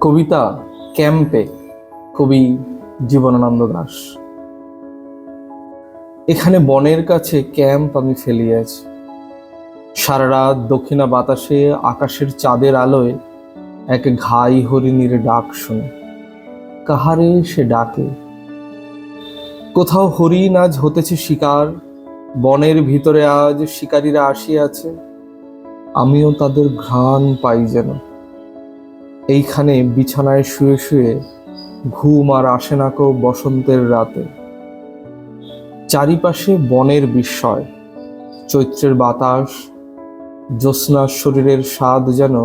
কবিতা ক্যাম্পে কবি জীবনানন্দ দাস। এখানে বনের কাছে ক্যাম্প আমি ফেলিয়াছি। সারা রাত দক্ষিণা বাতাসে আকাশের চাঁদের আলোয় এক ঘাই হরিণীর ডাক শুনে। কাহারে সে ডাকে? কোথাও হরিণ আজ হতেছে শিকার, বনের ভিতরে আজ শিকারীরা আসিয়াছে। আমিও তাদের ঘ্রাণ পাই যেন। এইখানে বিছানায় শুয়ে শুয়ে ঘুম আর আসে না কো বসন্তের রাতে। চারিপাশে বনের বিস্ময়, চৈত্রের বাতাস, জ্যোৎস্নার শরীরের স্বাদ যেন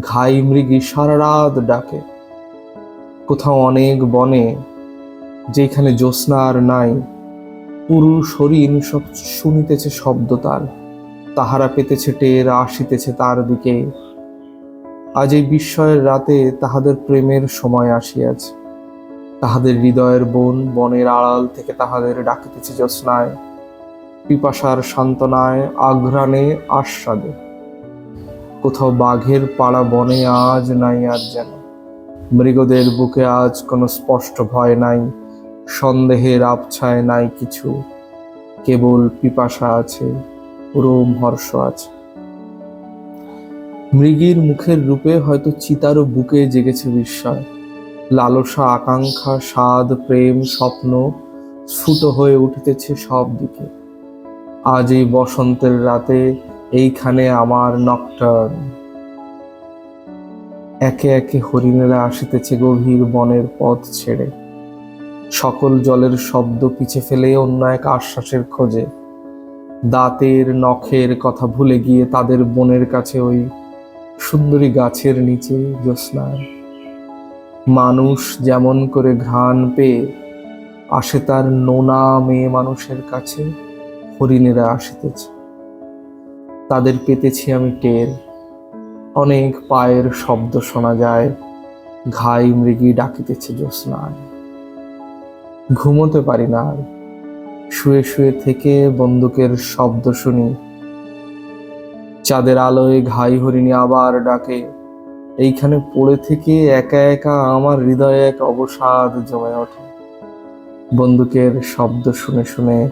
ঘাই মৃগী সারা রাত ডাকে। কোথাও অনেক বনে যেখানে জ্যোৎস্না আর নাই, পুরুষ হরিণ সব শুনিতেছে শব্দ তার, তাহারা পেতেছে টের, আসিতেছে তার দিকে। আজ এই বিস্ময়ের রাতে তাহাদের প্রেমের সময় আসিয়াছে। তাহাদের হৃদয়ের বন, বনের আড়াল থেকে তাহাদের ডাকিতেছে জ্যোৎস্নায়। পিপাসার সান্ত্বনায়, আঘ্রাণে, আস্বাদে। কোথাও বাঘের পাড়া বনে আজ নাই আর যেন। মৃগদের বুকে আজ কোনো স্পষ্ট ভয় নাই। সন্দেহের আবছায় নাই কিছু। কেবল পিপাসা আছে, রোম হর্ষ আছে। মৃগীর মুখের রূপে হয়তো চিতারও বুকে জেগেছে বিস্ময়। লালসা আকাঙ্ক্ষা, স্বাদ, প্রেম, স্বপ্ন স্ফুট হয়ে উঠিতেছে সব দিকে। আজ এই বসন্তের রাতে এইখানে আমার নকটার্ন একে একে হরিণেরা আসিতেছে গভীর বনের পথ ছেড়ে। সকল জলের শব্দ পিছে ফেলে অন্য এক আশ্বাসের খোঁজে। দাঁতের, নখের কথা ভুলে গিয়ে তাদের বনের কাছে ওই সুন্দরী গাছের নিচে জ্যোৎস্নায় মানুষ যেমন করে ঘ্রাণ পেয়ে আসে তার নোনা মেয়ে মানুষের কাছে, হরিণেরা আসিতেছে। তাদের পেতেছি আমি টের। অনেক পায়ের শব্দ শোনা যায়, ঘাই মৃগী ডাকিতেছে জ্যোৎস্নায় ঘুমোতে পারি না আর। শুয়ে শুয়ে থেকে বন্দুকের শব্দ শুনি চাঁদের আলোয় ঘাই হরিণী আবার ডাকে। এইখানে পড়ে থেকে একা একা আমার হৃদয়ে এক অবসাদ জমে ওঠে। বন্দুকের শব্দ শুনে শুনে,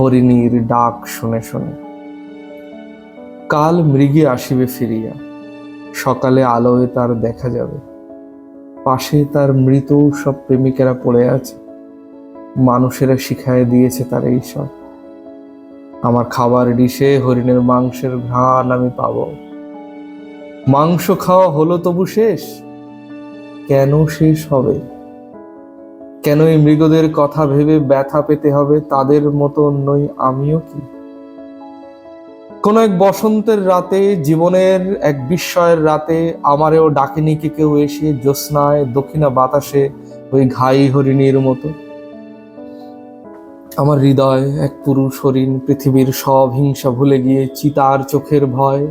হরিণীর ডাক শুনে শুনে। কাল মৃগী আসিবে ফিরিয়া। সকালে আলোয় তার দেখা যাবে। পাশে তার মৃত সব প্রেমিকেরা পড়ে আছে। মানুষেরা শিখায় দিয়েছে তার এই সব। আমার খাবার ডিশে হরিণের মাংসের ঘ্রাণ আমি পাব। মাংস খাওয়া হলো তবু শেষ? কেন শেষ হবে? কেন এই মৃগদের কথা ভেবে ব্যথা পেতে হবে তাদের মতো নই আমিও কি? কোন এক বসন্তের রাতে, জীবনের এক বিস্ময়ের রাতে আমারেও ডাকেনি কি কেউ এসে জ্যোৎস্নায় দক্ষিণা বাতাসে ওই ঘাই হরিণীর মতো। আমার হৃদয়, এক পুরুষ হরিণ পৃথিবীর সব হিংসা ভুলে গিয়ে চিতার চোখের ভয়,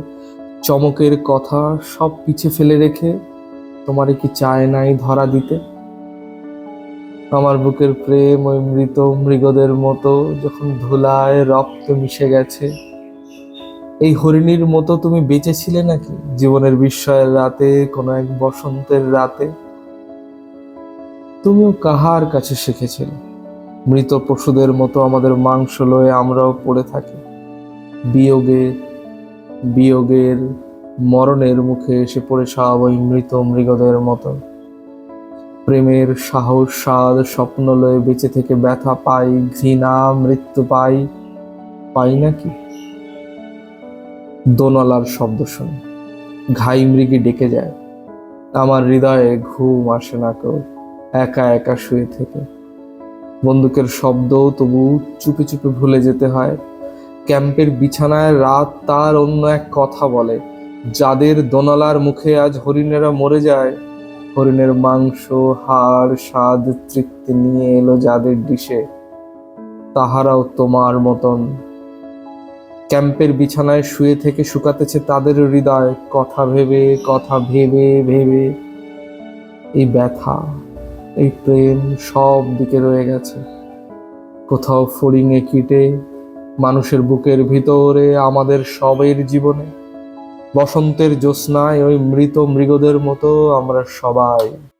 চমকের কথা সব পিছে ফেলে রেখে তোমারে কি চায় নাই ধরা দিতে? আমার বুকের প্রেম ওই মৃত মৃগদের মতো যখন ধুলায় রক্ত মিশে গেছে। এই হরিণীর মতো তুমি বেঁচেছিলে নাকি জীবনের বিস্ময়ের রাতে, কোনো এক বসন্তের রাতে? তুমিও কাহার কাছে শিখেছিলে? মৃত পশুদের মতো আমাদের মাংস লয়ে আমরাও পড়ে থাকি। বিয়োগের বিয়োগের মরণের মুখে এসে পড়ে সব ওই মৃত মৃগদের মতো প্রেমের সাহস, স্বাদ, স্বপ্ন লয়ে বেঁচে থেকে ব্যথা পাই, ঘৃণা, মৃত্যু পাই পাই নাকি? দোনলার শব্দ শুনে, ঘাই মৃগী ডেকে যায়। আমার হৃদয়ে ঘুম আসে না কেউ, একা একা শুয়ে থেকে। বন্দুকের শব্দও তবু চুপে চুপে ভুলে যেতে হয়। ক্যাম্পের বিছানায় রাত তার অন্য এক কথা বলে, যাদের দোনালার মুখে আজ হরিণেরা মরে যায়। হরিণের মাংস, হাড়, স্বাদ তৃপ্তি নিয়ে এলো যাদের ডিশে, তাহারাও তোমার মতন। ক্যাম্পের বিছানায় শুয়ে থেকে শুকাতেছে তাদের হৃদয়, কথা ভেবে কথা ভেবে ভেবে। এই ব্যথা এই প্রেম সব দিকে রয়ে গেছে। কোথাও ফড়িংয়ে কিটে মানুষের বুকের ভিতরে আমাদের সবের জীবনে। বসন্তের জ্যোৎস্নায় ওই মৃত মৃগদের মতো আমরা সবাই।